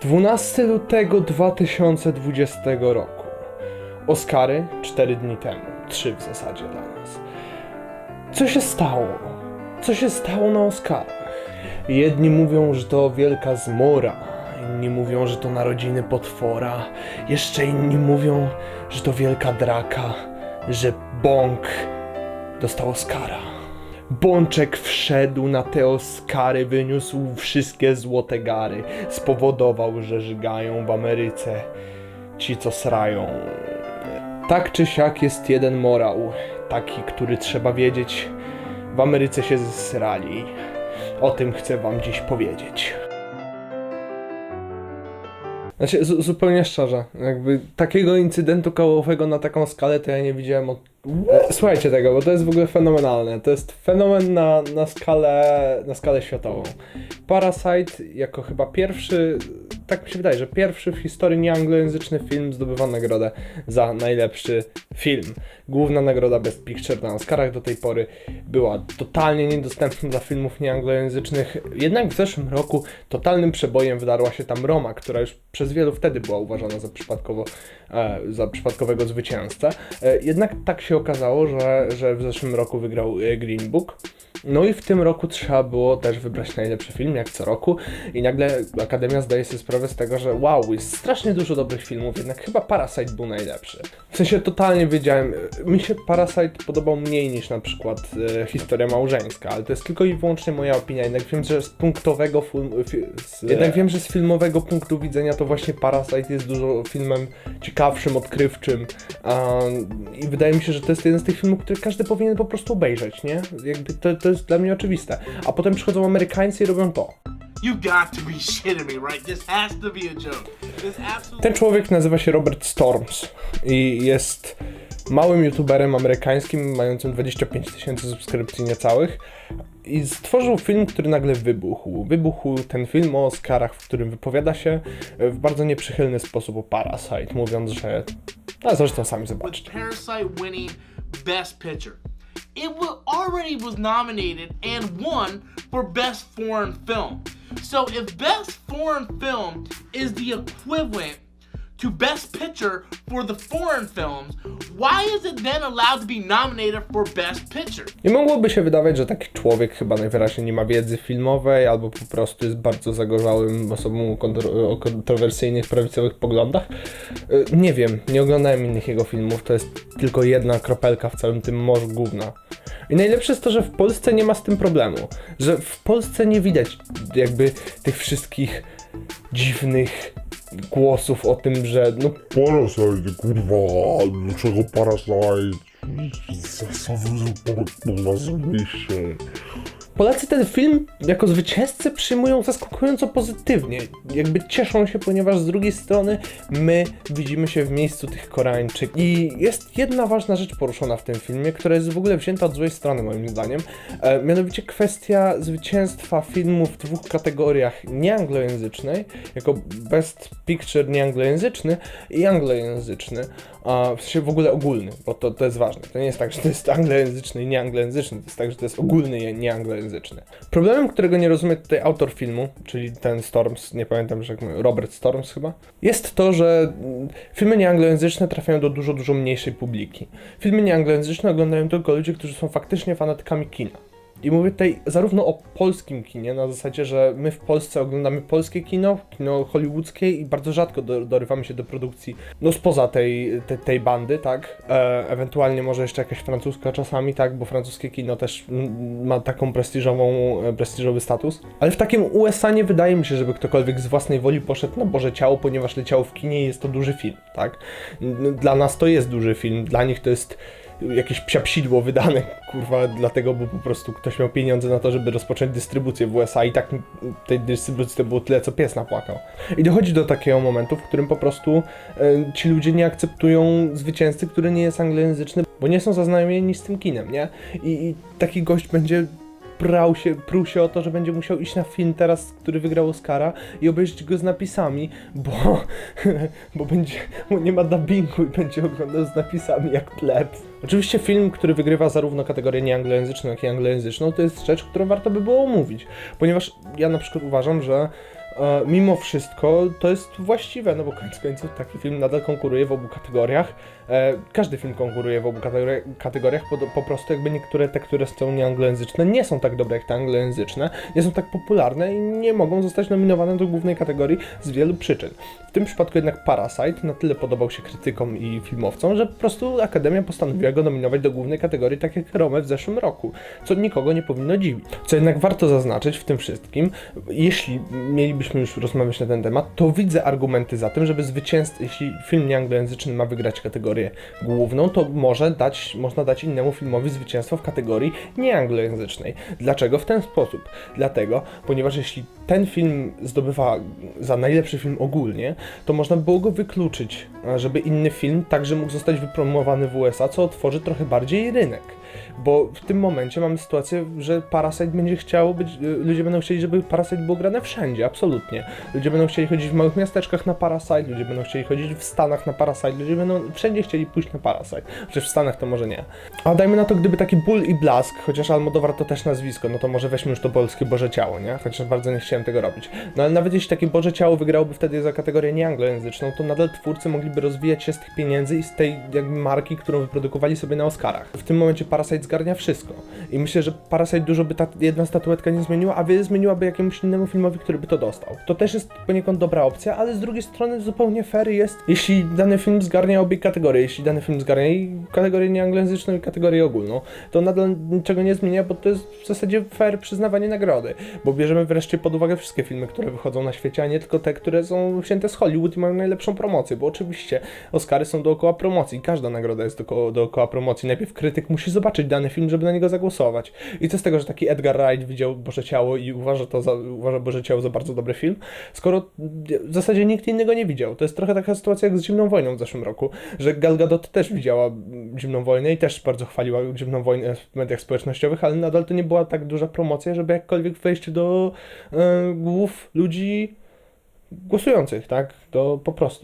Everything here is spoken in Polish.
12 lutego 2020 roku. Oscary 4 dni temu. 3 w zasadzie dla nas. Co się stało? Co się stało na Oscarach? Jedni mówią, że to wielka zmora, inni mówią, że to narodziny potwora, jeszcze inni mówią, że to wielka draka, że Bąk dostał Oscara. Bączek wszedł na te Oscary, wyniósł wszystkie złote gary, spowodował, że żygają w Ameryce ci, co srają. Tak czy siak jest jeden morał, taki, który trzeba wiedzieć. W Ameryce się zsrali. O tym chcę wam dziś powiedzieć. Znaczy, zu- zupełnie szczerze, jakby takiego incydentu kołowego na taką skalę to ja nie widziałem od... E, Słuchajcie tego, bo to jest w ogóle fenomenalne. To jest fenomen na, na, skalę, na skalę światową. Parasite jako chyba pierwszy, tak mi się wydaje, że pierwszy w historii nieanglojęzyczny film zdobywa nagrodę za najlepszy film. Główna nagroda Best Picture na Oscarach do tej pory była totalnie niedostępna dla filmów nieanglojęzycznych. Jednak w zeszłym roku totalnym przebojem wydarła się tam Roma, która już przez wielu wtedy była uważana za, przypadkowo, e, za przypadkowego zwycięzcę. E, jednak tak się okazało, że, że w zeszłym roku wygrał e, Green Book. No i w tym roku trzeba było też wybrać najlepszy film, jak co roku. I nagle Akademia zdaje sobie sprawę z tego, że wow, jest strasznie dużo dobrych filmów, jednak chyba Parasite był najlepszy. W sensie totalnie wiedziałem, mi się Parasite podobał mniej niż na przykład e, Historia Małżeńska, ale to jest tylko i wyłącznie moja opinia. Jednak wiem, że z punktowego film, fi, z, jednak wiem, że z filmowego punktu widzenia to właśnie Parasite jest dużo filmem ciekawszym, odkrywczym. I wydaje mi się, że to jest jeden z tych filmów, który każdy powinien po prostu obejrzeć, nie? Jakby to, to jest dla mnie oczywiste. A potem przychodzą Amerykańcy i robią to. You got to be shitting me, right? This has to be a joke. This absolutely. Ten człowiek nazywa się Robert Storms i jest małym youtuberem amerykańskim, mającym 25 tysięcy subskrypcji niecałych. I stworzył film, który nagle wybuchł. Wybuchł ten film o Oscarach, w którym wypowiada się w bardzo nieprzychylny sposób o Parasite, mówiąc, że... No zresztą sami zobaczcie. Parasite winning Best Picture. It already was nominated and won for Best Foreign Film. So if Best Foreign Film is the equivalent to Best Picture for the foreign films, why is it then allowed to be nominated for Best Picture? I mogłoby się wydawać, że taki człowiek chyba najwyraźniej nie ma wiedzy filmowej, albo po prostu jest bardzo zagorzałym osobą o, kontro- o kontrowersyjnych prawicowych poglądach. Y, Nie wiem, nie oglądałem innych jego filmów, to jest tylko jedna kropelka w całym tym morzu gówna. I najlepsze jest to, że w Polsce nie ma z tym problemu, że w Polsce nie widać jakby tych wszystkich dziwnych głosów o tym, że no Parasite, kurwa, dlaczego Parasite? Kurwa, zrobiliście. Polacy ten film jako zwycięzcę przyjmują zaskakująco pozytywnie. Jakby cieszą się, ponieważ z drugiej strony my widzimy się w miejscu tych Koreańczyków. I jest jedna ważna rzecz poruszona w tym filmie, która jest w ogóle wzięta od złej strony moim zdaniem. E, mianowicie kwestia zwycięstwa filmu w dwóch kategoriach nieanglojęzycznej, jako Best Picture nieanglojęzyczny i anglojęzyczny. A w sensie w ogóle ogólny, bo to, to jest ważne. To nie jest tak, że to jest anglojęzyczny i nieanglojęzyczny, to jest tak, że to jest ogólny i nieanglojęzyczny. Problemem, którego nie rozumie tutaj autor filmu, czyli ten Storms, nie pamiętam, że Robert Storms chyba, jest to, że mm, filmy nieanglojęzyczne trafiają do dużo, dużo mniejszej publiki. Filmy nieanglojęzyczne oglądają tylko ludzie, którzy są faktycznie fanatykami kina. I mówię tutaj zarówno o polskim kinie, na zasadzie, że my w Polsce oglądamy polskie kino, kino hollywoodzkie i bardzo rzadko do, dorywamy się do produkcji, no spoza tej, tej, tej bandy, tak? E, ewentualnie może jeszcze jakaś francuska czasami, tak? Bo francuskie kino też ma taką prestiżową, e, prestiżowy status. Ale w takim USA nie wydaje mi się, żeby ktokolwiek z własnej woli poszedł na Boże Ciało, ponieważ leciało w kinie i jest to duży film, tak? Dla nas to jest duży film, dla nich to jest jakieś psiapsidło wydane, kurwa, dlatego, bo po prostu ktoś miał pieniądze na to, żeby rozpocząć dystrybucję w USA i tak tej dystrybucji to było tyle, co pies napłakał. I dochodzi do takiego momentu, w którym po prostu e, ci ludzie nie akceptują zwycięzcy, który nie jest anglojęzyczny, bo nie są zaznajomieni z tym kinem, nie? I, i taki gość będzie prał się, pruł się o to, że będzie musiał iść na film teraz, który wygrał Oscara i obejrzeć go z napisami, bo, bo będzie, bo nie ma dubbingu i będzie oglądał z napisami jak pleb. Oczywiście film, który wygrywa zarówno kategorię nieanglojęzyczną, jak i anglojęzyczną, to jest rzecz, którą warto by było omówić, ponieważ ja na przykład uważam, że e, mimo wszystko to jest właściwe, no bo koniec końców taki film nadal konkuruje w obu kategoriach. E, każdy film konkuruje w obu kategori- kategoriach, po, po prostu jakby niektóre te, które są nieanglojęzyczne, nie są tak dobre jak te anglojęzyczne, nie są tak popularne i nie mogą zostać nominowane do głównej kategorii z wielu przyczyn. W tym przypadku jednak Parasite na tyle podobał się krytykom i filmowcom, że po prostu Akademia postanowiła go nominować do głównej kategorii, tak jak Rome w zeszłym roku, co nikogo nie powinno dziwić. Co jednak warto zaznaczyć w tym wszystkim, jeśli mielibyśmy już rozmawiać na ten temat, to widzę argumenty za tym, żeby zwycięzcy, jeśli film nieanglojęzyczny ma wygrać kategorię główną, to może dać, można dać innemu filmowi zwycięstwo w kategorii nieanglojęzycznej. Dlaczego w ten sposób? Dlatego, ponieważ jeśli ten film zdobywa za najlepszy film ogólnie, to można było go wykluczyć, żeby inny film także mógł zostać wypromowany w USA, co otworzy trochę bardziej rynek. Bo w tym momencie mamy sytuację, że Parasite będzie chciało być, y, ludzie będą chcieli, żeby Parasite było grane wszędzie, absolutnie. Ludzie będą chcieli chodzić w małych miasteczkach na Parasite, ludzie będą chcieli chodzić w Stanach na Parasite, ludzie będą wszędzie chcieli pójść na Parasite. Chociaż w Stanach to może nie. A dajmy na to, gdyby taki ból i blask, chociaż Almodovar to też nazwisko, no to może weźmy już to polskie Boże Ciało, nie? Chociaż bardzo nie chciałem tego robić. No ale nawet jeśli takie Boże Ciało wygrałoby wtedy za kategorię nieanglojęzyczną, to nadal twórcy mogliby rozwijać się z tych pieniędzy i z tej jakby marki, którą wyprodukowali sobie na Oscarach. W tym momencie Parasite zgarnia wszystko. I myślę, że Parasite dużo by ta jedna statuetka nie zmieniła, a wiele zmieniłaby jakiemuś innemu filmowi, który by to dostał. To też jest poniekąd dobra opcja, ale z drugiej strony zupełnie fair jest, jeśli dany film zgarnia obie kategorie. Jeśli dany film zgarnia i kategorię nieanglojęzyczną i kategorię ogólną, to nadal niczego nie zmienia, bo to jest w zasadzie fair przyznawanie nagrody. Bo bierzemy wreszcie pod uwagę wszystkie filmy, które wychodzą na świecie, a nie tylko te, które są wzięte z Hollywood i mają najlepszą promocję, bo oczywiście Oscary są dookoła promocji, każda nagroda jest dookoła, dookoła promocji. Najpierw krytyk musi zobaczyć dany film, żeby na niego zagłosować. I co z tego, że taki Edgar Wright widział Boże Ciało i uważa to za, uważa Boże Ciało za bardzo dobry film, skoro w zasadzie nikt innego nie widział. To jest trochę taka sytuacja jak z Zimną Wojną w zeszłym roku, że Gal Gadot też widziała Zimną Wojnę i też bardzo chwaliła Zimną Wojnę w mediach społecznościowych, ale nadal to nie była tak duża promocja, żeby jakkolwiek wejść do e, głów ludzi głosujących, tak? To po prostu.